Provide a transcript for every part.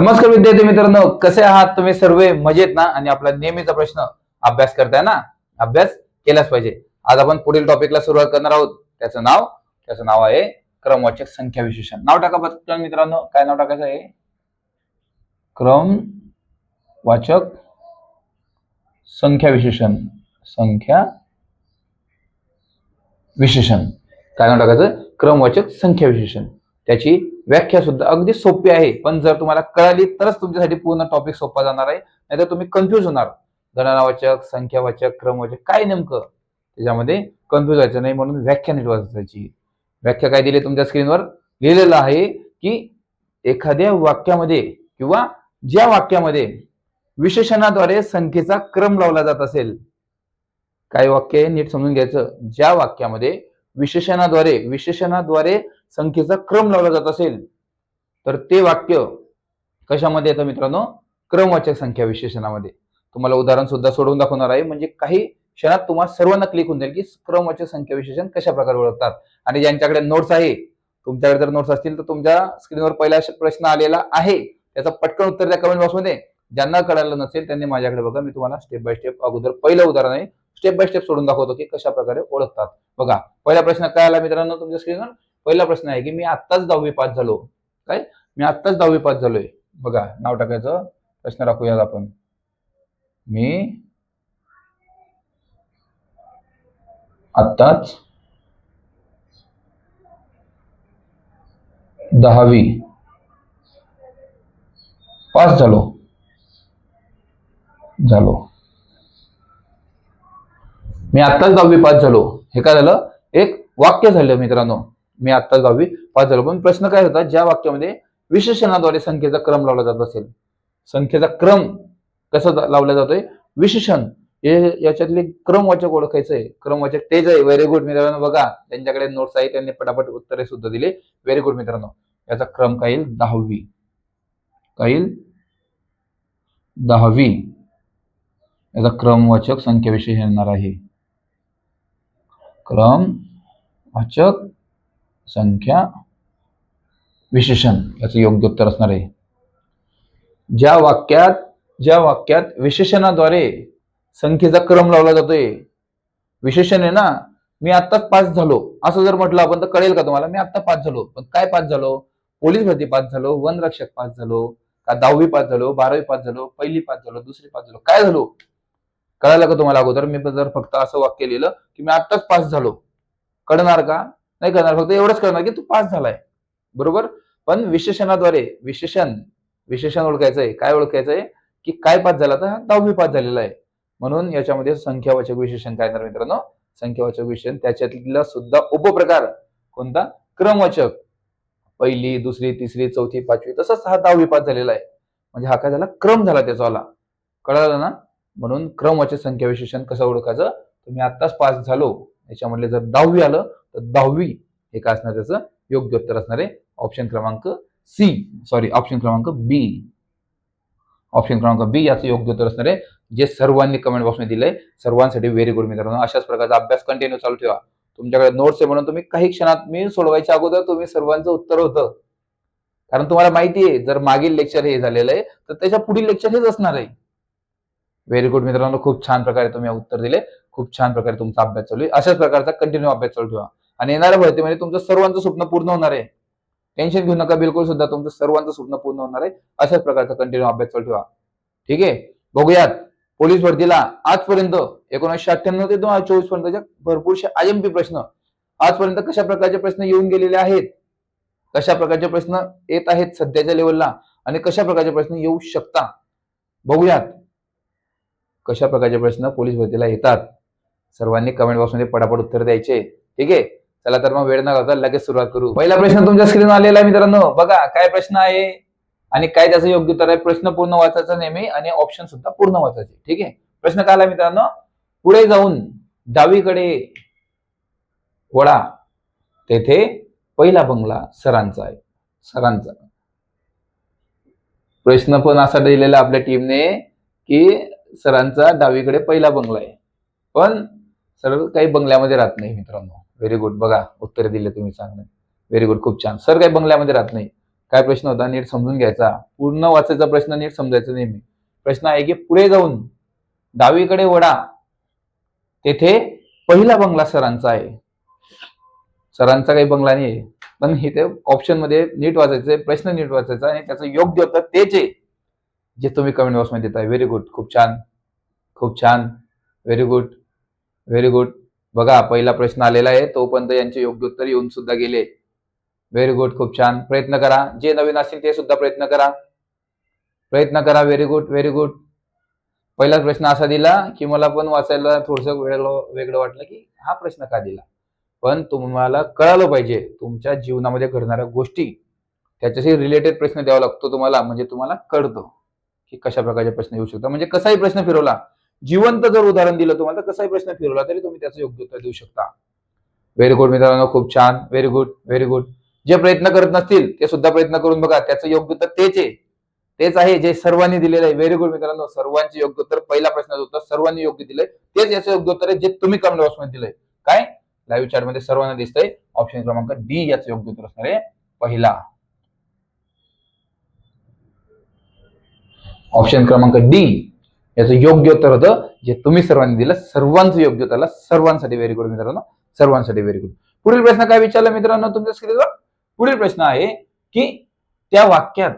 नमस्कार विद्यार्थी मित्रांनो कसे आहात तुम्ही सर्व? मजेत ना? आणि आपला नेहमीचा प्रश्न अभ्यास करताय ना? अभ्यास केलाच पाहिजे. आज आपण पुढील टॉपिकला सुरुवात करणार आहोत. त्याचं नाव त्याचं नाव आहे क्रमवाचक संख्या विशेषण. नाव टाका पटकन मित्रांनो. काय नाव टाकायचं आहे? क्रम वाचक संख्या विशेषण. संख्या विशेषण. काय नाव टाकायचं? क्रमवाचक संख्या विशेषण. त्याची व्याख्या सुद्धा अगदी सोपी आहे. पण जर तुम्हाला कळाली तरच तुमच्यासाठी पूर्ण टॉपिक सोपा जाणार आहे. नाहीतर तुम्ही कन्फ्युज होणार. गणनावाचक संख्यावाचक क्रमवाचक काय नेमकं? त्याच्यामध्ये कन्फ्युज व्हायचं नाही म्हणून व्याख्या नीट वाचायची. व्याख्या काय दिली तुमच्या स्क्रीनवर लिहिलेलं आहे की एखाद्या वाक्यामध्ये किंवा ज्या वाक्यामध्ये विशेषणाद्वारे संख्येचा क्रम लावला जात असेल काय वाक्य आहे? नीट समजून घ्यायचं. ज्या वाक्यामध्ये विशेषणाद्वारे विशेषणाद्वारे संख्येचा क्रम लावला जात असेल तर ते वाक्य कशामध्ये येतं मित्रांनो? क्रमवाचक संख्या विशेषणामध्ये. तुम्हाला उदाहरण सुद्धा सोडवून दाखवणार आहे. म्हणजे काही क्षणात तुम्हाला सर्वांना क्लिक होऊन जाईल की क्रमवाचक संख्या विशेषण कशा प्रकारे ओळखतात. आणि ज्यांच्याकडे नोट्स आहे तुमच्याकडे जर नोट्स असतील तर तुमच्या स्क्रीनवर पहिला प्रश्न आलेला आहे. त्याचं पटकन उत्तर द्या कमेंट बॉक्समध्ये ज्यांना कळालं नसेल त्यांनी माझ्याकडे बघा मी तुम्हाला स्टेप बाय स्टेप अगोदर पहिलं उदाहरण आहे. स्टेप बाय स्टेप सोडून दाखवतो की कशा प्रकारे ओळखतात. बघा पहिला प्रश्न काय आला मित्रांनो तुमच्या स्क्रीनवर पहिला प्रश्न आहे की मी आत्ताच दहावी पास झालो. काय? मी आत्ताच दहावी पास झालोय. बघा नाव टाकायचं. प्रश्न राखूयात आपण. मी आत्ताच दहावी पास झालो. झालो. मी आत्ताच दहावी पास झालो. हे काय झालं? एक वाक्य झालं मित्रांनो. मी आत्ताच दहावी पाच झालो. पण प्रश्न काय होता ज्या वाक्यामध्ये विशेषणाद्वारे संख्येचा क्रम लावला जात असेल संख्येचा क्रम कसा लावला जातोय? विशेषण हे याच्यातले क्रमवाचक ओळखायचं आहे क्रमवाचक तेज आहे. व्हेरी गुड मित्रांनो बघा त्यांच्याकडे नोट्स आहे त्यांनी पटापट उत्तरे सुद्धा दिले. व्हेरी गुड मित्रांनो. याचा क्रम काय येईल? दहावी. काय येईल? दहावी. याचा क्रमवाचक संख्या विषय येणार आहे. क्रम वाचक संख्या विशेषण याचं योग्य उत्तर असणार आहे. ज्या वाक्यात ज्या वाक्यात विशेषणाद्वारे संख्येचा क्रम लावला जातोय विशेषण आहे ना मी आत्ताच पास झालो. असं जर म्हटलं आपण तर कळेल का तुम्हाला? मी आत्ता पास झालो. पण काय पास झालो? पोलीस भरती पास झालो वनरक्षक पास झालो का दहावी पास झालो बारावी पास झालो पहिली पास झालो दुसरी पास झालो काय झालो? कळायला का तुम्हाला अगोदर? मी जर फक्त असं वाक्य लिहिलं की मी आत्ताच पास झालो. कळणार का? नाही करणार फक्त एवढंच करणार की तू पास झालाय. बरोबर? पण विशेषणाद्वारे विशेषण विशेषण ओळखायचं आहे काय ओळखायचं आहे की काय पास झाला तर हा दहावी पास झालेला आहे. म्हणून याच्यामध्ये संख्यावाचक विशेषण काय येणार मित्रांनो? संख्यावाचक विशेषण. त्याच्यातला सुद्धा उपप्रकार कोणता? क्रमवाचक. पहिली दुसरी तिसरी चौथी पाचवी तसंच हा दहावी पास झालेला आहे. म्हणजे हा काय झाला? क्रम झाला त्याचा वाला. कळालं ना? म्हणून क्रमवाचक संख्या विशेषण कसं ओळखायचं? तुम्ही आत्ताच पास झालो. याच्यामधले जर दहावी आलं दहावी हे काय असणार त्याचं? योग्य उत्तर असणार आहे ऑप्शन क्रमांक सी सॉरी ऑप्शन क्रमांक बी ऑप्शन क्रमांक बी याचं योग्य उत्तर असणार आहे जे सर्वांनी कमेंट बॉक्समध्ये दिलंय सर्वांसाठी व्हेरी गुड मित्रांनो. अशाच प्रकारचा अभ्यास कंटिन्यू चालू ठेवा. तुमच्याकडे नोट्स आहे म्हणून तुम्ही काही क्षणात मी सोडवायच्या अगोदर तुम्ही सर्वांचं उत्तर होतं. कारण तुम्हाला माहिती आहे जर मागील लेक्चर हे झालेलं आहे तर त्याच्या पुढील लेक्चर हेच असणार आहे. व्हेरी गुड मित्रांनो खूप छान प्रकारे तुम्ही उत्तर दिले. खूप छान प्रकारे तुमचा अभ्यास चालू आहे. अशाच प्रकारचा कंटिन्यू अभ्यास चालू ठेवा. आणि येणाऱ्या भरतीमध्ये म्हणजे तुमचं सर्वांचं स्वप्न पूर्ण होणार आहे. टेन्शन घेऊ नका बिलकुल सुद्धा तुमचं सर्वांचं स्वप्न पूर्ण होणार आहे. अशाच प्रकारचा कंटिन्यू अभ्यास चालू ठेवा. ठीक आहे? बघूयात. पोलीस भरतीला आजपर्यंत एकोणीसशे अठ्ठ्याण्णव ते दोन हजार चोवीस पर्यंतच्या भरपूरशे आयएमपी प्रश्न. आजपर्यंत कशा प्रकारचे प्रश्न येऊन गेलेले आहेत? कशा प्रकारचे प्रश्न येत आहेत सध्याच्या लेवलला आणि कशा प्रकारचे प्रश्न येऊ शकता? बघूयात. कशा प्रकारचे प्रश्न पोलीस भरतीला येतात? सर्वांनी कमेंट बॉक्समध्ये पटापट उत्तर द्यायचे. ठीक आहे? चला तर मग वेळ न घालता लगेच सुरुवात करू. पहिला प्रश्न तुमच्या स्क्रीन आलेला आहे मित्रांनो. बघा काय प्रश्न आहे आणि काय त्याचं योग्य उत्तर आहे. प्रश्न पूर्ण वाचायचा नेहमी आणि ऑप्शन सुद्धा पूर्ण वाचायचे. ठीक आहे? प्रश्न काय आला मित्रांनो? पुढे जाऊन डावीकडे वडा तेथे पहिला बंगला सरांचा आहे. सरांचा. प्रश्न पण असा दिलेला आपल्या टीमने की सरांचा डावीकडे पहिला बंगला आहे. पण सर काही बंगल्यामध्ये राहत नाही मित्रांनो. व्हेरी गुड बघा उत्तर दिले तुम्ही चांगलं. व्हेरी गुड खूप छान. सर काही बंगल्यामध्ये राहत नाही. काय प्रश्न होता? नीट समजून घ्यायचा. पूर्ण वाचायचा प्रश्न नीट समजायचा नेहमी. प्रश्न आहे की पुढे जाऊन डावीकडे वडा तेथे पहिला बंगला सरांचा आहे. सरांचा काही बंगला नाही आहे पण इथे ऑप्शनमध्ये नीट वाचायचे प्रश्न नीट वाचायचा आणि त्याचं योग्य उत्तर तेच आहे. जे तुम्ही कमेंट बॉक्समध्ये देताय. व्हेरी गुड खूप छान. खूप छान. व्हेरी गुड व्हेरी गुड बघा पहिला प्रश्न आलेला आहे तोपर्यंत यांचे योग्य उत्तर येऊन सुद्धा गेले. व्हेरी गुड खूप छान. प्रयत्न करा. जे नवीन असतील ते सुद्धा प्रयत्न करा. प्रयत्न करा. व्हेरी गुड व्हेरी गुड पहिलाच प्रश्न असा दिला की मला पण वाचायला थोडंसं वेगळं वेगळं वाटलं की हा प्रश्न का दिला? पण तुम्हाला कळालं पाहिजे तुमच्या जीवनामध्ये घडणाऱ्या गोष्टी. त्याच्याशी रिलेटेड प्रश्न द्यावा लागतो तुम्हाला म्हणजे तुम्हाला कळतं की कशा प्रकारचे प्रश्न येऊ शकतात. म्हणजे कसाही प्रश्न फिरवला जिवंत जर उदाहरण दिलं तुम्हाला तर कसाही प्रश्न फिरवला तरी तुम्ही त्याचं योग्य उत्तर देऊ शकता. व्हेरी गुड मित्रांनो खूप छान. व्हेरी गुड व्हेरी गुड जे प्रयत्न करत नसतील ते सुद्धा प्रयत्न करून बघा. त्याचं योग्य उत्तर तेच आहे. तेच आहे जे सर्वांनी दिलेलं आहे. व्हेरी गुड मित्रांनो सर्वांचे योग्य उत्तर पहिल्या प्रश्नाचं उत्तर सर्वांनी योग्य दिलंय. तेच याचं योग्य उत्तर आहे जे तुम्ही कमेंट बॉक्समध्ये दिलंय. काय? लाईव्ह चॅटमध्ये सर्वांना दिसतंय. ऑप्शन क्रमांक डी याचं योग्य उत्तर असणार आहे. पहिला. ऑप्शन क्रमांक डी याचं योग्य उत्तर होतं. जे तुम्ही सर्वांनी दिलं सर्वांचं योग्य उत्तर सर्वांसाठी व्हेरी गुड मित्रांनो. सर्वांसाठी व्हेरी गुड पुढील प्रश्न काय विचारला मित्रांनो तुमच्या स्क्रीनवर पुढील प्रश्न आहे की त्या वाक्यात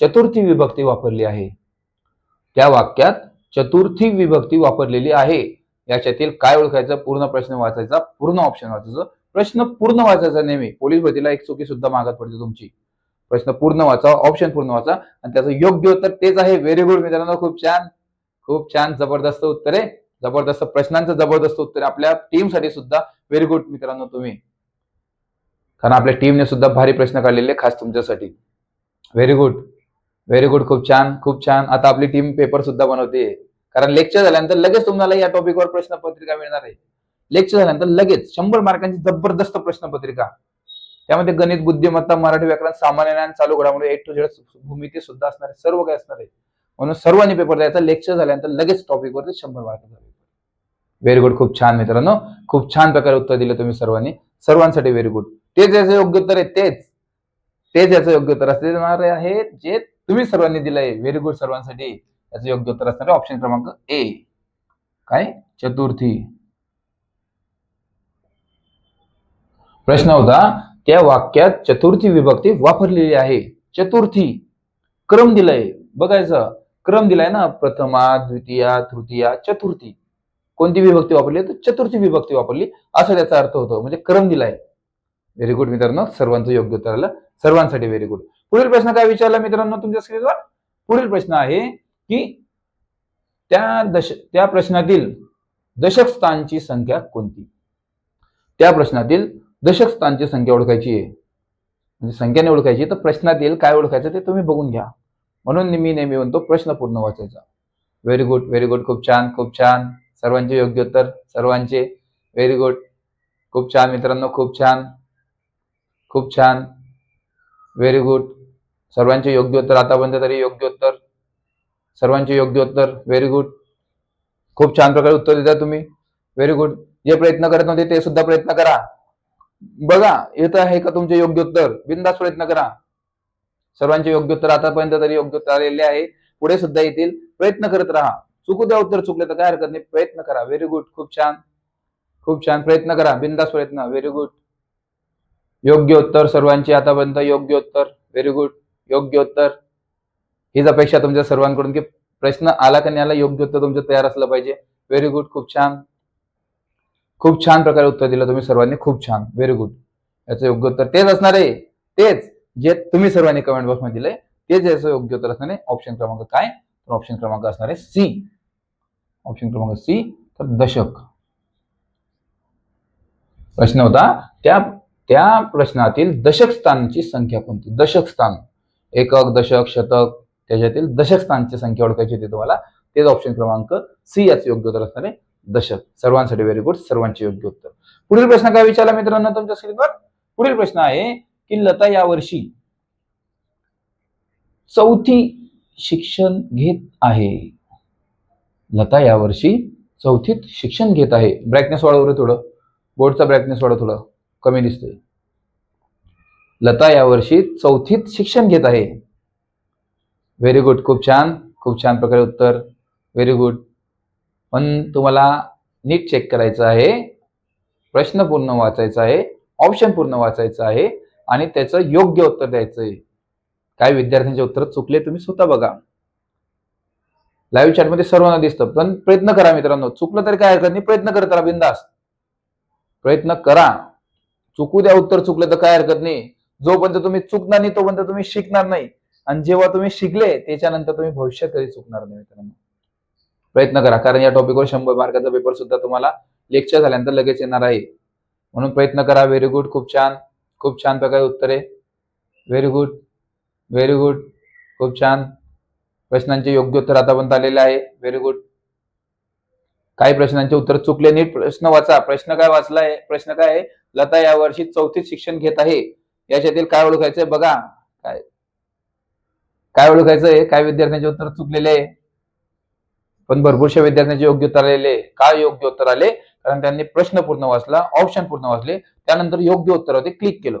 चतुर्थी विभक्ती वापरली आहे. त्या वाक्यात चतुर्थी विभक्ती वापरलेली आहे. याच्यातील काय ओळखायचं? पूर्ण प्रश्न वाचायचा. पूर्ण ऑप्शन वाचायचं. प्रश्न पूर्ण वाचायचा नेहमी. पोलीस भरतीला एक चुकी सुद्धा मागत पडते तुमची. प्रश्न पूर्ण वाचा ऑप्शन पूर्ण वाचा. आणि त्याचं योग्य उत्तर तेच आहे. व्हेरी गुड मित्रांनो. खूप छान. खूप छान जबरदस्त उत्तर आहे जबरदस्त प्रश्नांचं जबरदस्त उत्तर आपल्या टीमसाठी सुद्धा. व्हेरी गुड मित्रांनो तुम्ही. कारण आपल्या टीमने सुद्धा भारी प्रश्न काढलेले खास तुमच्यासाठी. व्हेरी गुड व्हेरी गुड खूप छान खूप छान. आता आपली टीम पेपर सुद्धा बनवते. कारण लेक्चर झाल्यानंतर लगेच तुम्हाला या टॉपिकवर प्रश्नपत्रिका मिळणार आहे. लेक्चर झाल्यानंतर लगेच शंभर मार्कांची जबरदस्त प्रश्नपत्रिका. त्यामध्ये गणित बुद्धिमत्ता मराठी व्याकरण सामान्य ज्ञान चालू घडामोडी एट टू झेड भूमिती सुद्धा असणार आहे सर्व काही असणार आहे. म्हणून सर्वांनी पेपर द्यायचा लेक्चर झाल्यानंतर लगेच टॉपिकवरती शंभर मार्काचा व्हेरी गुड खूप छान मित्रांनो. खूप छान प्रकारे उत्तर दिलं तुम्ही सर्वांनी. सर्वांसाठी व्हेरी गुड तेच याचं योग्य उत्तर आहे तेच. तेच याचं योग्य उत्तर असणार आहे जे तुम्ही सर्वांनी दिलंय. व्हेरी गुड सर्वांसाठी. याचं योग्य उत्तर असणार आहे ऑप्शन क्रमांक ए काय? चतुर्थी. प्रश्न होता त्या वाक्यात चतुर्थी विभक्ती वापरलेली आहे. चतुर्थी. क्रम दिलाय. बघायचं. क्रम दिलाय ना प्रथमा द्वितीया तृतीया चतुर्थी. कोणती विभक्ती वापरली? तर चतुर्थी विभक्ती वापरली. असा त्याचा अर्थ होतो. म्हणजे क्रम दिलाय. व्हेरी गुड मित्रांनो. सर्वांचं योग्य उत्तर आलं. सर्वांसाठी व्हेरी गुड पुढील प्रश्न काय विचारला मित्रांनो तुमच्या स्क्रीनवर पुढील प्रश्न आहे की त्या दश त्या प्रश्नातील दशक स्थानची संख्या कोणती? त्या प्रश्नातील दशक स्थानची संख्या ओळखायची आहे. म्हणजे संख्याने ओळखायची तर प्रश्नातील काय ओळखायचं ते तुम्ही बघून घ्या. म्हणून मी नेहमी म्हणतो प्रश्न पूर्ण वाचायचा. व्हेरी गुड व्हेरी गुड खूप छान खूप छान. सर्वांचे योग्य उत्तर सर्वांचे. व्हेरी गुड खूप छान मित्रांनो खूप छान. खूप छान. व्हेरी गुड सर्वांचे योग्य उत्तर आतापर्यंत तरी योग्य उत्तर. सर्वांचे योग्य उत्तर व्हेरी गुड खूप छान प्रकारे उत्तर देता तुम्ही. व्हेरी गुड जे प्रयत्न करत नव्हते ते सुद्धा प्रयत्न करा. बघा येत आहे का तुमचे योग्य उत्तर? बिंदास प्रयत्न करा. सर्वांचे योग्य उत्तर आतापर्यंत तरी योग्य उत्तर आलेले आहे. पुढे सुद्धा येतील. प्रयत्न करत राहा. चुकू द्या उत्तर चुकले तर काय हरकत नाही. प्रयत्न करा. व्हेरी गुड खूप छान. खूप छान. प्रयत्न करा. बिंदास प्रयत्न. व्हेरी गुड योग्य उत्तर सर्वांचे आतापर्यंत योग्य उत्तर. व्हेरी गुड योग्य उत्तर. हीच अपेक्षा तुमच्या सर्वांकडून की प्रश्न आला का नाही आला योग्य उत्तर तुमचं तयार असलं पाहिजे. व्हेरी गुड खूप छान. खूप छान प्रकारे उत्तर दिलं तुम्ही सर्वांनी. खूप छान. व्हेरी गुड याचं योग्य उत्तर तेच असणार आहे. तेच. जे तुम्ही सर्वांनी कमेंट बॉक्समध्ये दिलंय तेच याचं योग्य उत्तर असणार आहे ऑप्शन क्रमांक काय? तर ऑप्शन क्रमांक असणार आहे सी ऑप्शन क्रमांक सी तर दशक. प्रश्न होता त्या त्या प्रश्नातील दशक स्थानची संख्या कोणती? दशक स्थान. एकक दशक शतक त्याच्यातील दशक स्थानची संख्या ओळखायची होती तुम्हाला तेच ऑप्शन क्रमांक सी याचं योग्य उत्तर असणार आहे दशक. सर्वांसाठी व्हेरी गुड सर्वांचे योग्य उत्तर. पुढील प्रश्न काय विचारला मित्रांनो तुमच्या स्क्रीनवर पुढील प्रश्न आहे की लता यावर्षी चौथी शिक्षण घेत आहे. लता यावर्षी चौथीत शिक्षण घेत आहे. ब्रॅकनेस वाढव थोडं. बोर्डचा ब्रॅकनेस वाढव थोडं. कमी दिसतोय. लता यावर्षी चौथीत शिक्षण घेत आहे. व्हेरी गुड खूप छान. खूप छान प्रकारे उत्तर. व्हेरी गुड पण तुम्हाला नीट चेक करायचं आहे. प्रश्न पूर्ण वाचायचा आहे. ऑप्शन पूर्ण वाचायचं आहे. आणि त्याचं योग्य उत्तर द्यायचं आहे काय विद्यार्थ्यांचे उत्तर चुकले तुम्ही स्वतः बघा. लाईव्ह चॅटमध्ये सर्वांना दिसतं पण प्रयत्न करा मित्रांनो. चुकलं तरी काय हरकत नाही प्रयत्न करत राहा बिंदास. प्रयत्न करा. चुकू द्या उत्तर चुकलं तर काय हरकत नाही. जोपर्यंत तुम्ही चुकणार नाही तोपर्यंत तुम्ही शिकणार नाही. आणि जेव्हा तुम्ही शिकले त्याच्यानंतर तुम्ही भविष्यात कधी चुकणार नाही मित्रांनो. प्रयत्न करा कारण या टॉपिकवर शंभर मार्काचा पेपर सुद्धा तुम्हाला लेक्चर झाल्यानंतर लगेच येणार आहे. म्हणून प्रयत्न करा व्हेरी गुड खूप छान. खूप छान प्रकारे उत्तरे व्हेरी गुड व्हेरी गुड खूप छान. प्रश्नांचे योग्य उत्तर आतापर्यंत आलेले आहे. व्हेरी गुड काही प्रश्नांचे उत्तर चुकले. नीट प्रश्न वाचा. प्रश्न काय वाचलाय? प्रश्न काय आहे? लता यावर्षी चौथीत शिक्षण घेत आहे. याच्यातील काय ओळखायचंय? बघा. काय? काय ओळखायचंय? काय विद्यार्थ्यांचे उत्तर चुकलेले आहे? पण भरपूरशा विद्यार्थ्यांचे योग्य उत्तर आलेले काय योग्य उत्तर आले? कारण त्यांनी प्रश्न पूर्ण वाचला ऑप्शन पूर्ण वाचले त्यानंतर योग्य उत्तरावरती क्लिक केलं.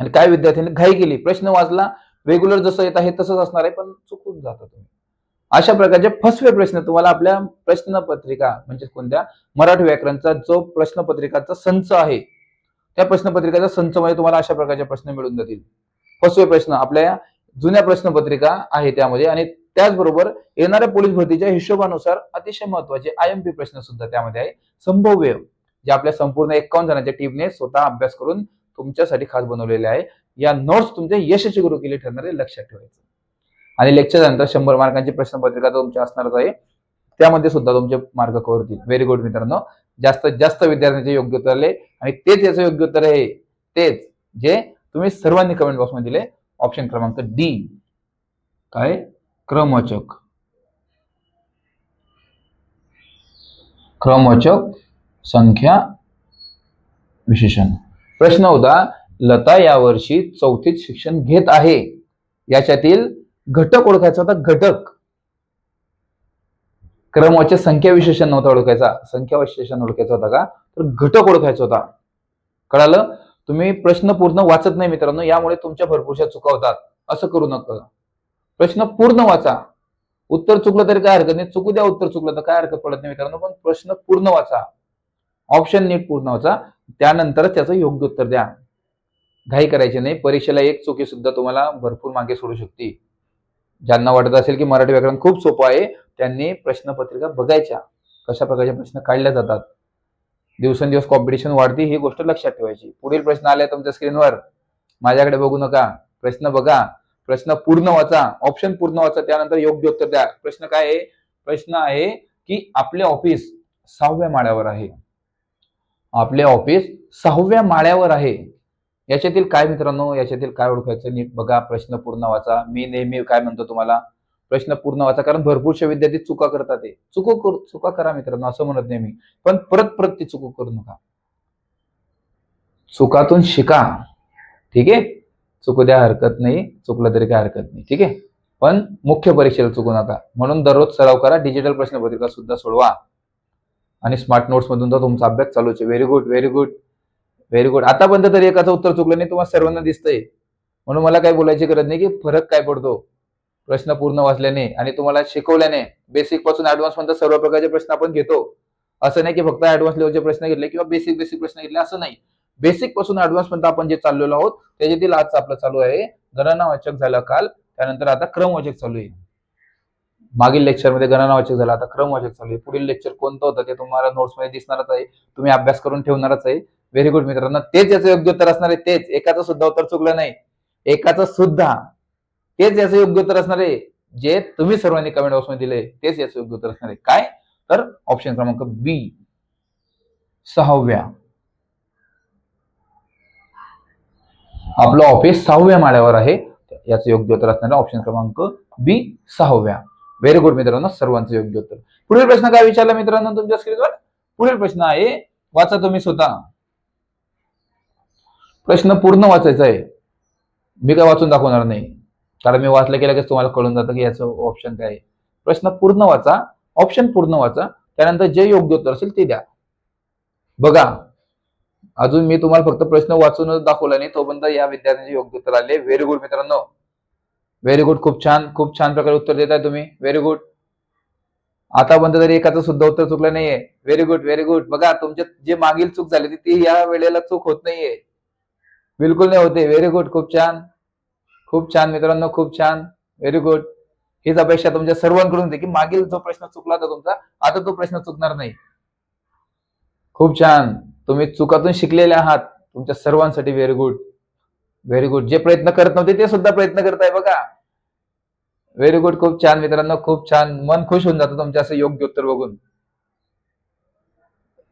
आणि काय विद्यार्थ्यांनी घाई केली प्रश्न वाचला रेग्युलर जसं येत आहे तसंच असणार आहे पण चुकून जाता तुम्ही. अशा प्रकारचे फसवे प्रश्न तुम्हाला आपल्या प्रश्नपत्रिका म्हणजे कोणत्या मराठी व्याकरणचा जो प्रश्नपत्रिकाचा संच आहे त्या प्रश्नपत्रिकाच्या संचमध्ये तुम्हाला अशा प्रकारचे प्रश्न मिळून जातील. फसवे प्रश्न आपल्या जुन्या प्रश्नपत्रिका आहे त्यामध्ये आणि त्याचबरोबर येणाऱ्या पोलीस भरतीच्या हिशोबानुसार अतिशय महत्त्वाचे आय एम पी प्रश्न सुद्धा त्यामध्ये आहे. संभव्य जे आपल्या संपूर्ण एकावन्न जणांच्या टीमने स्वतः अभ्यास करून तुमच्यासाठी खास बनवलेले आहे. या नोट्स तुमच्या यशस्वी गुरु केले ठरणारे लक्षात ठेवायचे. आणि लेक्चर नंतर शंभर मार्कांची प्रश्नपत्रिका तुमच्या असणारच आहे. त्यामध्ये सुद्धा तुमचे मार्क कव्हर होतील. व्हेरी गुड मित्रांनो. जास्तीत जास्त विद्यार्थ्यांचे योग्य उत्तर आले. आणि तेच याचं योग्य उत्तर आहे. तेच जे तुम्ही सर्वांनी कमेंट बॉक्समध्ये दिले. ऑप्शन क्रमांक डी काय? क्रमवाचक. क्रमवाचक संख्या विशेषण. प्रश्न होता लता यावर्षी चौथीत शिक्षण घेत आहे. याच्यातील घटक ओळखायचा होता घटक. क्रमवाचक संख्या विशेषण नव्हता ओळखायचा. संख्या विशेषण ओळखायचा होता का? तर घटक ओळखायचा होता. कळालं? तुम्ही प्रश्न पूर्ण वाचत नाही मित्रांनो यामुळे तुमच्या भरपूरशा चुका होतात. असं करू नका. प्रश्न पूर्ण वाचा. उत्तर चुकलं तरी काय हरकत नाही. चुकू द्या उत्तर चुकलं तर काय हरकत पडत नाही मित्रांनो पण प्रश्न पूर्ण वाचा. ऑप्शन नीट पूर्ण वाचा. त्यानंतरच त्याचं योग्य उत्तर द्या. घाई करायची नाही. परीक्षेला एक चुकी सुद्धा तुम्हाला भरपूर मागे सोडू शकते. ज्यांना वाटत असेल की मराठी व्याकरण खूप सोपं आहे त्यांनी प्रश्नपत्रिका बघायच्या. कशा प्रकारचे प्रश्न काढले जातात. दिवसेंदिवस कॉम्पिटिशन वाढते ही गोष्ट लक्षात ठेवायची. पुढील प्रश्न आले तुमच्या स्क्रीनवर माझ्याकडे बघू नका. प्रश्न बघा. प्रश्न पूर्ण वाचा ऑप्शन पूर्ण वाचा त्यानंतर योग्य उत्तर द्या. प्रश्न काय आहे? प्रश्न आहे की आपले ऑफिस सहाव्या माळ्यावर आहे. आपले ऑफिस सहाव्या माळ्यावर आहे. याच्यातील काय मित्रांनो? याच्यातील काय ओळखायचं? नीट बघा प्रश्न पूर्ण वाचा. मी नेहमी काय म्हणतो तुम्हाला? प्रश्न पूर्ण वाचा कारण भरपूरशे विद्यार्थी चुका करतात ते चुको करू चुका करा मित्रांनो असं म्हणत नाही मी. पण परत परत ती चुको करू नका. चुकातून शिका. ठीक आहे? चुकू द्या हरकत नाही. चुकलं तरी काय हरकत नाही. ठीक आहे? पण मुख्य परीक्षेला चुकू नका. म्हणून दररोज सराव करा. डिजिटल प्रश्नपत्रिका सुद्धा सोडवा. आणि स्मार्ट नोट्स मधून तर तुमचा अभ्यास चालूच आहे. Very good very good very good आतापर्यंत तरी एकाचं उत्तर चुकलं नाही तुम्हाला सर्वांना दिसतंय. म्हणून मला काही बोलायची गरज नाही की फरक काय पडतो. प्रश्न पूर्ण वाचल्याने आणि तुम्हाला शिकवल्याने बेसिकपासून ऍडव्हान्स पर्यंत सर्व प्रकारचे प्रश्न आपण घेतो. असं नाही की फक्त ऍडव्हान्स लेवलचे प्रश्न घेतले किंवा बेसिक बेसिक प्रश्न घेतले असं नाही. बेसिकपासून ऍडव्हान्स पर्यंत आपण जे चाललेलो आहोत त्याच्यातील आज आपलं चालू आहे. गणनावाचक झालं काल त्यानंतर आता क्रमवाचक चालू आहे. मागील लेक्चरमध्ये गणनावाचक झालं आता क्रमवाचक चालू आहे. पुढील लेक्चर कोणतं होतं ते तुम्हाला नोट्समध्ये दिसणारच आहे. तुम्ही अभ्यास करून ठेवणारच आहे. व्हेरी गुड मित्रांनो तेच याचं योग्य उत्तर असणार आहे. तेच एकाचं सुद्धा उत्तर चुकलं नाही. एकाचं सुद्धा. तेच याचं योग्य उत्तर असणार आहे. जे तुम्ही सर्वांनी कमेंट बॉक्समध्ये दिले तेच याचं योग्य उत्तर असणार आहे. काय? तर ऑप्शन क्रमांक बी सहाव्या. आपलं ऑफिस सहाव्या माळ्यावर आहे. याचं योग्य उत्तर असणार ऑप्शन क्रमांक बी सहाव्या. व्हेरी गुड मित्रांनो सर्वांचं योग्य उत्तर. पुढील प्रश्न काय विचारला मित्रांनो तुमच्या स्क्रीनवर पुढील प्रश्न आहे वाचा तुम्ही स्वतः. प्रश्न पूर्ण वाचायचा आहे. मी काय वाचून दाखवणार नाही. कारण मी वाचलं केलं की तुम्हाला कळून जातं की याचं ऑप्शन काय आहे. प्रश्न पूर्ण वाचा ऑप्शन पूर्ण वाचा. त्यानंतर जे योग्य उत्तर असेल ते द्या. बघा अजून मी तुम्हाला फक्त प्रश्न वाचूनच दाखवला नाही तोपर्यंत या विद्यार्थ्यांचे योग्य उत्तर आले व्हेरी गुड मित्रांनो. व्हेरी गुड खूप छान खूप छान प्रकारे उत्तर देताय तुम्ही. व्हेरी गुड आतापर्यंत तरी एकाचं सुद्धा उत्तर चुकलं नाहीये. व्हेरी गुड व्हेरी गुड बघा तुमच्या जे मागील चूक झाली ती या वेळेला चूक होत नाहीये. बिलकुल नाही होते. व्हेरी गुड खूप छान. खूप छान मित्रांनो खूप छान. व्हेरी गुड हीच अपेक्षा तुमच्या सर्वांकडून होती की मागील जो प्रश्न चुकला होता तुमचा आता तो प्रश्न चुकणार नाही. खूप छान. तुम्ही चुकातून शिकलेले आहात. तुमच्या सर्वांसाठी व्हेरी गुड व्हेरी गुड जे प्रयत्न करत नव्हते ते सुद्धा प्रयत्न करताय बघा. व्हेरी गुड खूप छान मित्रांनो खूप छान. मन खुश होऊन जातं तुमच्या असं योग्य उत्तर बघून.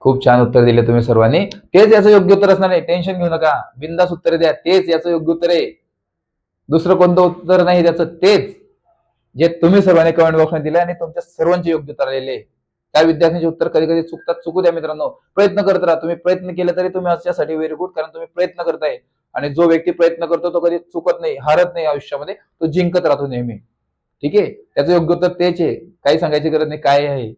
खूप छान उत्तर दिले तुम्ही सर्वांनी. तेच याचं योग्य उत्तर असणार नाही टेन्शन घेऊ नका. बिंदास उत्तर द्या. तेच याचं योग्य उत्तर आहे. दुसरं कोणतं उत्तर नाही त्याचं? तेच. जे तुम्ही सर्वांनी कमेंट बॉक्समध्ये दिलं आणि तुमच्या सर्वांचे योग्य उत्तर आलेले आहे. त्या विद्यार्थ्यांचे उत्तर कधी कधी चुकतात चुकू द्या मित्रांनो. प्रयत्न करत राहा. तुम्ही प्रयत्न केले तरी तुम्ही असण्यासाठी व्हेरी गुड कारण तुम्ही प्रयत्न करताय. आणि जो व्यक्ती प्रयत्न करतो तो कधी चुकत नाही हरत नाही आयुष्यामध्ये. तो जिंकत राहतो नेहमी. ठीक आहे? त्याचं योग्य उत्तर तेच आहे. काही सांगायची गरज नाही काय आहे?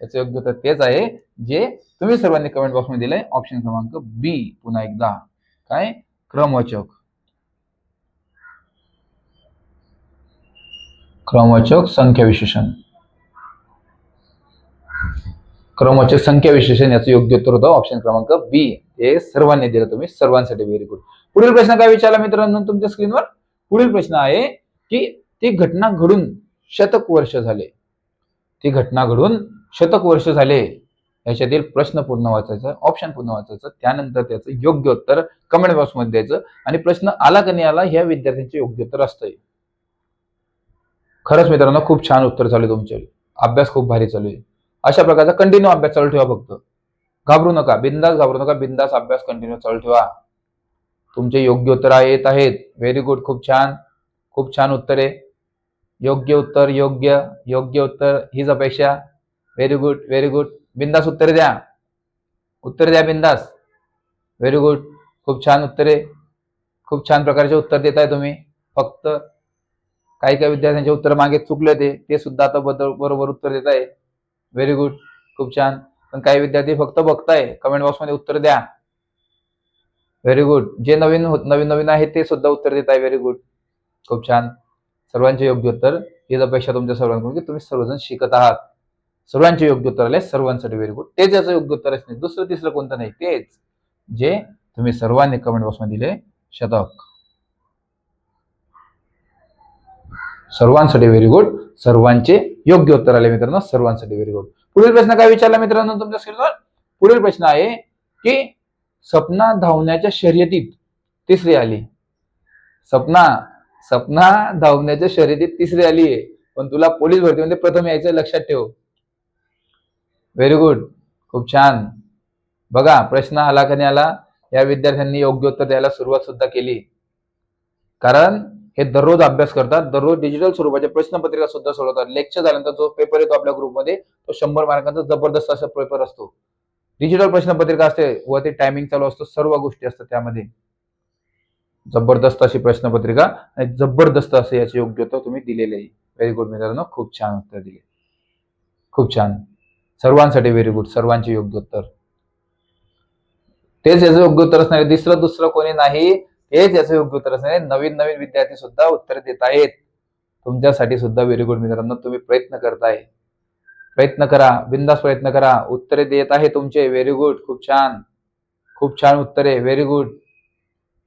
याचं योग्य उत्तर तेच आहे जे तुम्ही सर्वांनी कमेंट बॉक्समध्ये दिलंय. ऑप्शन क्रमांक बी पुन्हा एकदा. काय? क्रमवाचक. क्रमवाचक संख्या विशेषण क्रमवाचक संख्या विशेषण याचं योग्य उत्तर होतं. ऑप्शन क्रमांक बी हे सर्वांनी दिलं. तुम्ही सर्वांसाठी व्हेरी गुड पुढील प्रश्न काय विचारला मित्रांनो तुमच्या स्क्रीनवर पुढील प्रश्न आहे की ती घटना घडून शतक वर्ष झाले. ती घटना घडून शतक वर्ष झाले. याच्यातील प्रश्न पूर्ण वाचायचा ऑप्शन पूर्ण वाचायचं. त्यानंतर त्याचं योग्य उत्तर कमेंट बॉक्समध्ये द्यायचं. आणि प्रश्न आला का नाही आला ह्या विद्यार्थ्यांचे योग्य उत्तर असतंय. खरंच मित्रांनो खूप छान उत्तर चालू आहे तुमचे. अभ्यास खूप भारी चालू आहे. अशा प्रकारचा कंटिन्यू अभ्यास चालू ठेवा फक्त. घाबरू नका. बिंदास घाबरू नका. बिंदास अभ्यास कंटिन्यू चालू ठेवा. तुमचे योग्य उत्तर येत आहेत. व्हेरी गुड खूप छान. खूप छान उत्तर. योग्य उत्तर योग्य योग्य उत्तर हीच अपेक्षा. व्हेरी गुड व्हेरी गुड बिंदास उत्तर द्या. उत्तर द्या बिंदास. व्हेरी गुड खूप छान उत्तरे. खूप छान प्रकारचे उत्तर देताय तुम्ही. फक्त काही काही विद्यार्थ्यांचे उत्तर मागे चुकले ते. ते सुद्धा आता बदल बरोबर उत्तर देत आहे व्हेरी गुड खूप छान. पण काही विद्यार्थी फक्त बघताय कमेंट बॉक्समध्ये उत्तर द्या. व्हेरी गुड जे नवीन नवीन नवीन आहे ते सुद्धा उत्तर देत आहे. व्हेरी गुड खूप छान. सर्वांचे योग्य उत्तर. हीच अपेक्षा तुमच्या सर्वांकडून की तुम्ही सर्वजण शिकत आहात. सर्वांचे योग्य उत्तर आले सर्वांसाठी व्हेरी गुड तेच याचं योग्य उत्तर नाही दुसरं तिसरं कोणतं नाही. तेच जे तुम्ही सर्वांनी कमेंट बॉक्समध्ये दिले. शतक. सर्वांसाठी व्हेरी गुड सर्वांचे योग्य उत्तर आले मित्रांनो सर्वांसाठी व्हेरी गुड पुढील प्रश्न काय विचारला मित्रांनो तुमच्या स्क्रीनवर पुढील प्रश्न आहे की सपना धावण्याच्या शर्यतीत तिसरी आली. सपना सपना धावण्याच्या शर्यतीत तिसरी आली आहे. पण तुला पोलीस भरतीमध्ये प्रथम यायचं लक्षात ठेव. व्हेरी गुड खूप छान. बघा प्रश्न आला का नाही आला? या विद्यार्थ्यांनी योग्य उत्तर द्यायला सुरुवात सुद्धा केली. कारण हे दररोज अभ्यास करतात. दररोज डिजिटल स्वरूपाच्या प्रश्नपत्रिका सुद्धा सोडवतात. लेक्चर झाल्यानंतर जो पेपर येतो आपल्या ग्रुपमध्ये तो शंभर मार्कांचा जबरदस्त असा पेपर असतो. डिजिटल प्रश्नपत्रिका असते व ते टायमिंग चालू असतो सर्व गोष्टी असतात त्यामध्ये. जबरदस्त अशी प्रश्नपत्रिका आणि जबरदस्त असं याचे योग्य उत्तर तुम्ही दिलेले आहे. व्हेरी गुड मित्रांनो खूप छान उत्तर दिले. खूप छान. सर्वांसाठी व्हेरी गुड सर्वांचे योग्य उत्तर. तेच याचं योग्य उत्तर असणार आहे दुसरं दुसरं कोणी नाही. हेच याचं योग्य उत्तर असणार आहे. नवीन नवीन विद्यार्थी सुद्धा उत्तर देत आहेत. तुमच्यासाठी सुद्धा व्हेरी गुड मित्रांनो तुम्ही प्रयत्न करताय. प्रयत्न करा बिंदास प्रयत्न करा. उत्तरे देत आहे तुमचे व्हेरी गुड खूप छान. खूप छान उत्तरे व्हेरी गुड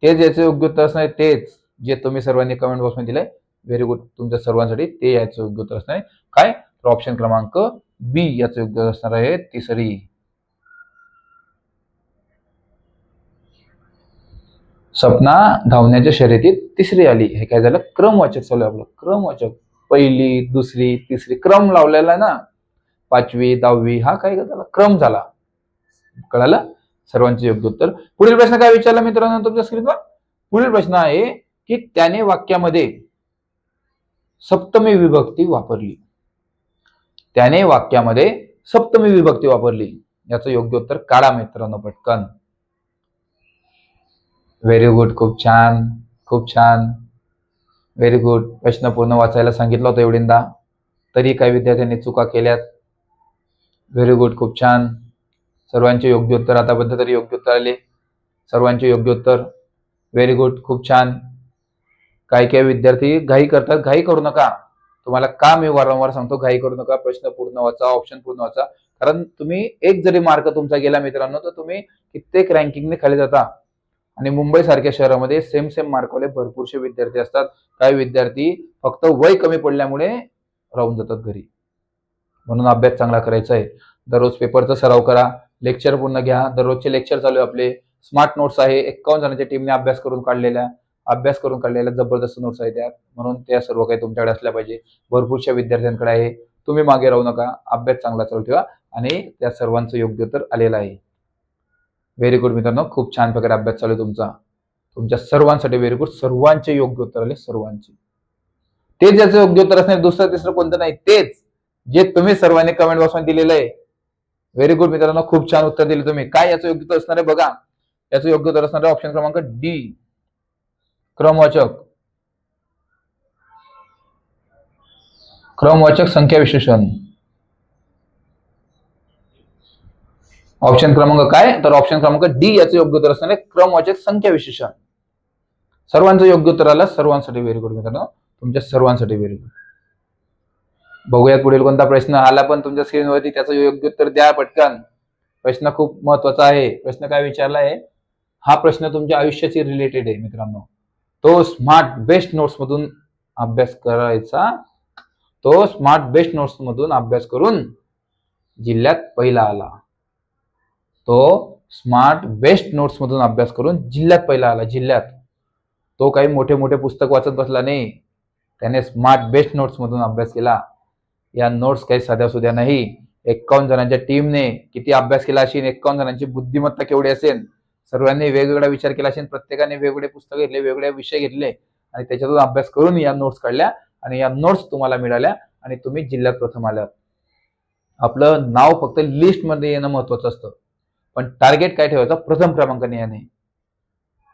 तेच याचं योग्य उत्तर असणार आहे तेच जे तुम्ही सर्वांनी कमेंट बॉक्समध्ये दिलंय व्हेरी गुड तुमच्या सर्वांसाठी ते याचं योग्य उत्तर असणार आहे. काय? तर ऑप्शन क्रमांक बी याचं योग्य असणार आहे तिसरी. सपना धावण्याच्या शर्यतीत तिसरी आली. हे काय झालं? क्रमवाचक चालू आहे आपलं. क्रमवाचक पहिली दुसरी तिसरी. क्रम लावलेला ना? पाचवी दहावी हा काय झाला? क्रम झाला. कळालं? सर्वांचे योग्य उत्तर. पुढील प्रश्न काय विचारला मित्रांनो तुमच्या स्क्रीनवर पुढील प्रश्न आहे की त्याने वाक्यामध्ये सप्तमी विभक्ती वापरली. त्याने वाक्यामध्ये सप्तमी विभक्ती वापरली. याचं योग्य उत्तर काढा मित्रांनो पटकन. व्हेरी गुड खूप छान. खूप छान. व्हेरी गुड प्रश्न पूर्ण वाचायला सांगितलं होतं एवढींदा. तरी काही विद्यार्थ्यांनी चुका केल्यात. व्हेरी गुड खूप छान. सर्वांचे योग्य उत्तर आतापर्यंत तरी योग्य उत्तर आले. सर्वांचे योग्य उत्तर. व्हेरी गुड खूप छान. काही काही विद्यार्थी घाई करतात. घाई करू नका. तुम्हाला का मी वारंवार सांगतो? घाई करू नका. प्रश्न पूर्ण वाचा. ऑप्शन पूर्ण वाचा. कारण तुम्ही एक जरी मार्क तुमचा गेला मित्रांनो तर तुम्ही कित्येक रँकिंगने खाली जाता. आणि मुंबईसारख्या शहरामध्ये सेम सेम मार्कवाले भरपूरसे विद्यार्थी असतात. काही विद्यार्थी फक्त वय कमी पडल्यामुळे राहून जातात घरी. म्हणून अभ्यास चांगला करायचा आहे. दररोज पेपरचा सराव करा लेक्चर पूर्ण घ्या. दररोजचे लेक्चर चालू आहे आपले. स्मार्ट नोट्स आहे. एक्कावन्न जणांच्या टीमने अभ्यास करून काढलेल्या. अभ्यास करून काढलेल्या जबरदस्त नोट्स आहेत त्यात. म्हणून त्या सर्व काही तुमच्याकडे असल्या पाहिजे. भरपूरशा विद्यार्थ्यांकडे आहे. तुम्ही मागे राहू नका. अभ्यास चांगला चालू ठेवा. आणि त्या सर्वांचं योग्य उत्तर आलेलं आहे. व्हेरी गुड मित्रांनो खूप छान प्रकारे अभ्यास चालू आहे तुमचा. तुमच्या सर्वांसाठी व्हेरी गुड सर्वांचे योग्य उत्तर आले सर्वांचे. तेच ज्याचं योग्य उत्तर असणार दुसरं तिसरं कोणतं नाही तेच जे तुम्ही सर्वांनी कमेंट बॉक्समध्ये दिलेलं आहे. व्हेरी गुड मित्रांनो खूप छान उत्तर दिले तुम्ही. काय याचं योग्य उत्तर असणार आहे बघा. याचं योग्य उत्तर असणार आहे ऑप्शन क्रमांक डी क्रमवाचक. क्रमवाचक संख्या विशेषण ऑप्शन क्रमांक काय? तर ऑप्शन क्रमांक डी याचं योग्य उत्तर असणार आहे. क्रमवाचक संख्या विशेषण. सर्वांचं योग्य उत्तर आलं सर्वांसाठी व्हेरी गुड मित्रांनो. तुमच्या सर्वांसाठी व्हेरी गुड बघूयात पुढील कोणता प्रश्न आला पण तुमच्या स्क्रीनवरती त्याचं योग्य उत्तर द्या पटकन. प्रश्न खूप महत्त्वाचा आहे. प्रश्न काय विचारला आहे हा प्रश्न तुमच्या आयुष्याशी रिलेटेड आहे मित्रांनो. तो स्मार्ट बेस्ट नोट्स मधून अभ्यास करायचा. तो स्मार्ट बेस्ट नोट्स मधून अभ्यास करून जिल्ह्यात पहिला आला. तो स्मार्ट बेस्ट नोट्स मधून अभ्यास करून जिल्ह्यात पहिला आला जिल्ह्यात. तो काही मोठे मोठे पुस्तक वाचत बसला नाही. त्याने स्मार्ट बेस्ट नोट्स मधून अभ्यास केला. या नोट्स काही साध्या सुद्या नाही. एक्कावन्न जणांच्या टीमने किती अभ्यास केला असेल एक्कावन्न जणांची बुद्धिमत्ता केवढी असेल सर्वांनी वेगवेगळा विचार केला असेल प्रत्येकाने वेगवेगळे पुस्तक घेतले वेगवेगळे विषय घेतले आणि त्याच्यातून अभ्यास करून या नोट्स काढल्या आणि या नोट्स तुम्हाला मिळाल्या आणि तुम्ही जिल्ह्यात प्रथम आल्यात आपलं नाव फक्त लिस्टमध्ये येणं महत्वाचं असतं. पण टार्गेट काय ठेवायचं? प्रथम क्रमांकाने येणे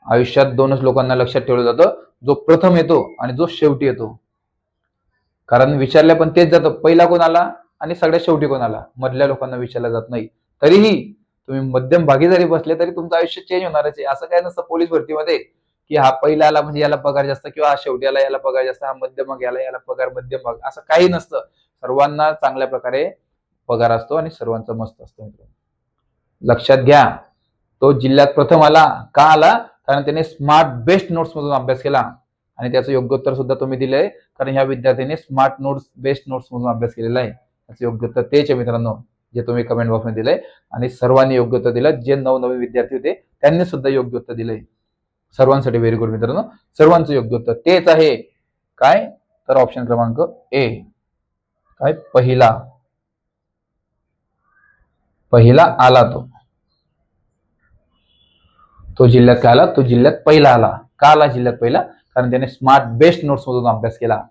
आयुष्यात दोनच लोकांना लक्षात ठेवलं जातं. जो प्रथम येतो आणि जो शेवटी येतो. कारण विचारल्या पण तेच जातं. पहिला कोण आला आणि सगळ्यात शेवटी कोण आला? मधल्या लोकांना विचारलं जात नाही. तरीही तुम्ही मध्यम भागी जरी बसले तरी तुमचं आयुष्य चेंज होणारच आहे. असं काय नसतं पोलीस भरतीमध्ये की हा पहिला आला म्हणजे याला पगार जास्त किंवा हा शेवटी आला याला पगार जास्त हा मध्यम भाग याला याला पगार मध्यम भाग. असं काही नसतं. सर्वांना चांगल्या प्रकारे पगार असतो आणि सर्वांचं मस्त असतं मित्रांनो. लक्षात घ्या. तो जिल्ह्यात प्रथम आला का आला? कारण त्याने स्मार्ट बेस्ट नोट्स मधून अभ्यास केला. आणि त्याचं योग्य उत्तर सुद्धा तुम्ही दिलंय. कारण ह्या विद्यार्थ्याने स्मार्ट नोट्स बेस्ट नोट्स मधून अभ्यास केलेला आहे. त्याचं योग्य उत्तर तेच आहे मित्रांनो जे तुम्ही कमेंट बॉक्समध्ये दिलंय. आणि सर्वांनी योग्य उत्तर दिलं. जे नवनवीन विद्यार्थी होते त्यांनी सुद्धा योग्य उत्तर दिलंय. सर्वांसाठी व्हेरी गुड मित्रांनो. सर्वांचं योग्य उत्तर तेच आहे. काय? तर ऑप्शन क्रमांक ए काय? पहिला. पहिला आला तो. तो जिल्ह्यात काय आला? तो जिल्ह्यात पहिला आला. का आला जिल्ह्यात पहिला? कारण त्याने स्मार्ट बेस्ट नोट्स मधून अभ्यास केला.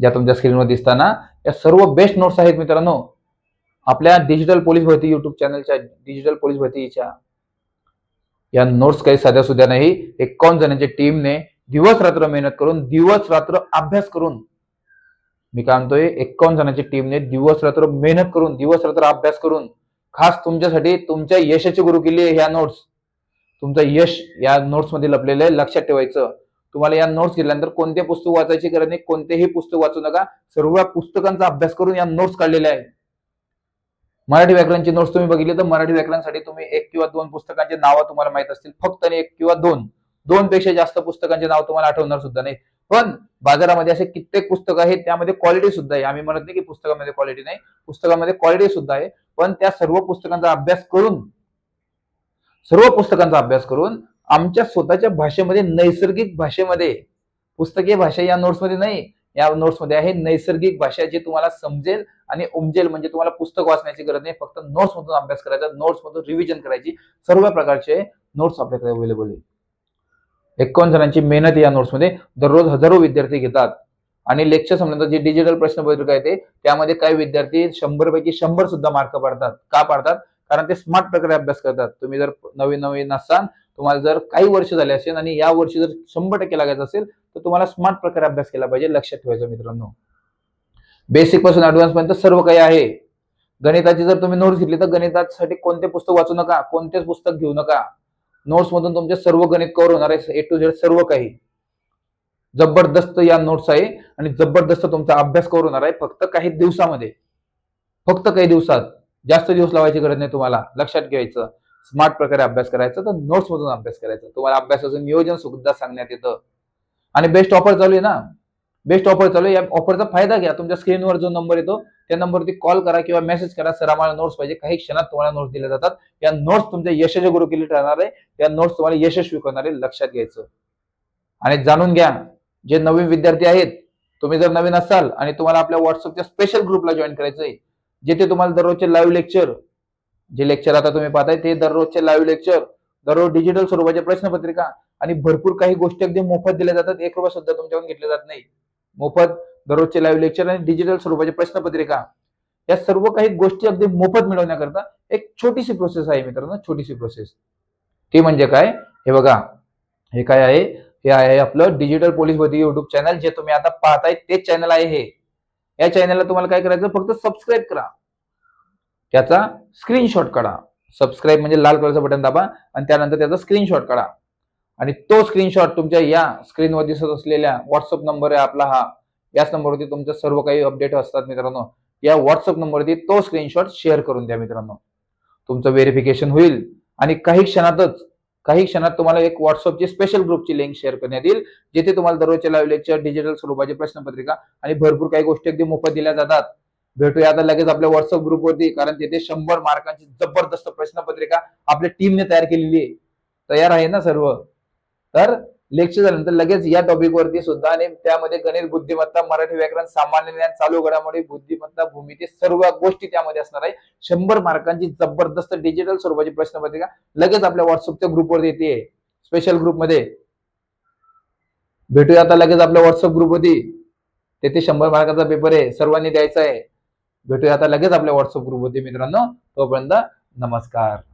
ज्या तुमच्या स्क्रीनवर दिसताना या सर्व बेस्ट नोट्स आहेत मित्रांनो. आपल्या डिजिटल पोलीस भरती युट्यूब चॅनलच्या डिजिटल पोलीस भरतीच्या. या नोट्स काही साध्या सुद्धा नाही. एकावन्न जणांच्या टीमने दिवस रात्र मेहनत करून दिवस रात्र अभ्यास करून मी काय म्हणतोय? एकावन्न जणांच्या टीमने दिवस रात्र मेहनत करून दिवस रात्र अभ्यास करून खास तुमच्यासाठी तुमच्या यशाची गुरु केली ह्या नोट्स तुमचं यश या नोट्समध्ये लपलेलं आहे लक्षात ठेवायचं. तुम्हाला या नोट्स घेतल्यानंतर कोणते पुस्तक वाचायची गरज नाही कोणतेही पुस्तक वाचू नका. सर्व पुस्तकांचा अभ्यास करून या नोट्स काढलेल्या आहेत. मराठी व्याकरणची नोट्स तुम्ही बघितली तर मराठी व्याकरणसाठी तुम्ही एक किंवा दोन पुस्तकांचे नावं तुम्हाला माहीत असतील. फक्त आणि एक किंवा दोन. दोन पेक्षा जास्त पुस्तकांचे नाव तुम्हाला आठवणार सुद्धा नाही. पण बाजारामध्ये असे कित्येक पुस्तकं आहेत त्यामध्ये क्वालिटी सुद्धा आहे. आम्ही म्हणत नाही की पुस्तकामध्ये क्वालिटी नाही पुस्तकामध्ये क्वालिटी सुद्धा आहे. पण त्या सर्व पुस्तकांचा अभ्यास करून सर्व पुस्तकांचा अभ्यास करून आमच्या स्वतःच्या भाषेमध्ये नैसर्गिक भाषेमध्ये पुस्तकीय भाषा या नोट्समध्ये नाही या नोट्समध्ये आहे नैसर्गिक भाषा जी तुम्हाला समजेल आणि उमजेल. म्हणजे तुम्हाला पुस्तक वाचण्याची गरज नाही फक्त नोट्समधून अभ्यास करायचा नोट्समधून रिव्हिजन करायची. सर्व प्रकारचे नोट्स आपल्याकडे अवेलेबल आहेत एकावन्न जणांची मेहनत या नोट्समध्ये दररोज हजारो विद्यार्थी घेतात. आणि लेक्चर समजा जे डिजिटल प्रश्नपत्रिका आहे ते त्यामध्ये काही विद्यार्थी शंभर पैकी शंभर सुद्धा मार्क पाडतात. का पाडतात? कारण ते स्मार्ट प्रकारे अभ्यास करतात. तुम्ही जर नवीन नवीन असाल तुम्हाला जर काही वर्ष झाले असेल आणि या वर्षी जर शंभर टक्के लागायचं असेल तर तुम्हाला स्मार्ट प्रकारे अभ्यास केला पाहिजे लक्षात ठेवायचं मित्रांनो. बेसिकपासून ऍडव्हान्स पर्यंत सर्व काही आहे. गणिताची जर तुम्ही नोट्स घेतली तर गणितासाठी कोणते पुस्तक वाचू नका कोणतेच पुस्तक घेऊ नका. नोट्स मधून तुमचे सर्व गणित कव्हर होणार आहे. ए टू झेड सर्व काही. जबरदस्त या नोट्स आहे आणि जबरदस्त तुमचा अभ्यास कव्हर होणार आहे फक्त काही दिवसामध्ये. फक्त काही दिवसात. जास्त दिवस लावायची गरज नाही तुम्हाला. लक्षात घ्यायचं. स्मार्ट प्रकारे अभ्यास करायचा तर नोट्स मधून अभ्यास करायचा. तुम्हाला अभ्यासाचं नियोजन सुद्धा सांगण्यात येतं. आणि बेस्ट ऑफर चालू आहे ना? बेस्ट ऑफर चालू आहे. या ऑफरचा फायदा घ्या. तुमच्या स्क्रीनवर जो नंबर येतो त्या नंबरवरती कॉल करा किंवा मेसेज करा. सर आम्हाला नोट्स पाहिजे. काही क्षणात तुम्हाला नोट्स दिल्या जातात. या नोट्स तुमच्या यशाच्या गुरुकिली ठरणार आहे. त्या नोट्स तुम्हाला यशस्वी करणार आहे लक्षात घ्यायचं. आणि जाणून घ्या जे नवीन विद्यार्थी आहेत तुम्ही जर नवीन असाल आणि तुम्हाला आपल्या व्हॉट्सअपच्या स्पेशल ग्रुपला जॉईन करायचं आहे जिथे तुम्हाला दररोजचे लाईव्ह लेक्चर जे लेक्चर आता तुम्ही पाहताय ते दररोजचे लाईव्ह लेक्चर दररोज डिजिटल स्वरूपाच्या प्रश्नपत्रिका आणि भरपूर काही गोष्टी अगदी मोफत दिल्या जातात. एक रुपया सुद्धा तुमच्याकडून घेतले जात नाही. मोफत दररोजचे लाईव्ह लेक्चर आणि डिजिटल स्वरूपाचे प्रश्नपत्रिका. या सर्व काही गोष्टी अगदी मोफत मिळवण्याकरता एक छोटीशी प्रोसेस आहे मित्रांनो छोटीशी प्रोसेस ती म्हणजे काय? हे बघा. हे काय आहे? हे आहे आपलं डिजिटल पोलीस भरती युट्यूब चॅनल जे तुम्ही आता पाहताय तेच चॅनल आहे हे. या चॅनलला तुम्हाला काय करायचं? फक्त सबस्क्राईब करा. त्याचा स्क्रीनशॉट काढा. सबस्क्राईब म्हणजे लाल कलरचं बटन दाबा आणि त्यानंतर त्याचा स्क्रीनशॉट काढा. आणि तो स्क्रीनशॉट तुमच्या या स्क्रीनवर दिसत असलेल्या व्हॉट्सअप नंबर आहे आपला हा. याच नंबरवरती तुमचं सर्व काही अपडेट असतात मित्रांनो. या व्हॉट्सअप नंबरवरती तो स्क्रीनशॉट शेअर करून द्या मित्रांनो. तुमचं व्हेरिफिकेशन होईल आणि काही क्षणातच काही क्षणात तुम्हाला एक व्हॉट्सअपची स्पेशल ग्रुपची लिंक शेअर करण्यात येईल जिथे तुम्हाला दररोजचे लाईव्ह लेक्चर डिजिटल स्वरूपाची प्रश्नपत्रिका आणि भरपूर काही गोष्टी अगदी मोफत दिल्या जातात. भेटूया आता लगेच आपल्या व्हॉट्सअप ग्रुपवरती कारण तिथे शंभर मार्कांची जबरदस्त प्रश्नपत्रिका आपल्या टीमने तयार केलेली आहे. तयार आहे ना सर्व? तर लेक्चर झाल्यानंतर लगेच या टॉपिक वरती सुद्धा आणि त्यामध्ये गणित बुद्धिमत्ता मराठी व्याकरण सामान्य ज्ञान चालू घडामोडी बुद्धिमत्ता भूमिती सर्व गोष्टी त्यामध्ये असणार आहे. शंभर मार्कांची जबरदस्त डिजिटल स्वरूपाची प्रश्नपत्रिका लगेच आपल्या व्हॉट्सअपच्या ग्रुपवर येते. स्पेशल ग्रुपमध्ये भेटूया आता लगेच आपल्या व्हॉट्सअप ग्रुपवरती तेथे शंभर मार्काचा पेपर आहे. सर्वांनी द्यायचा आहे. भेटूया आता लगेच आपल्या व्हॉट्सअप ग्रुपवरती मित्रांनो. तोपर्यंत नमस्कार.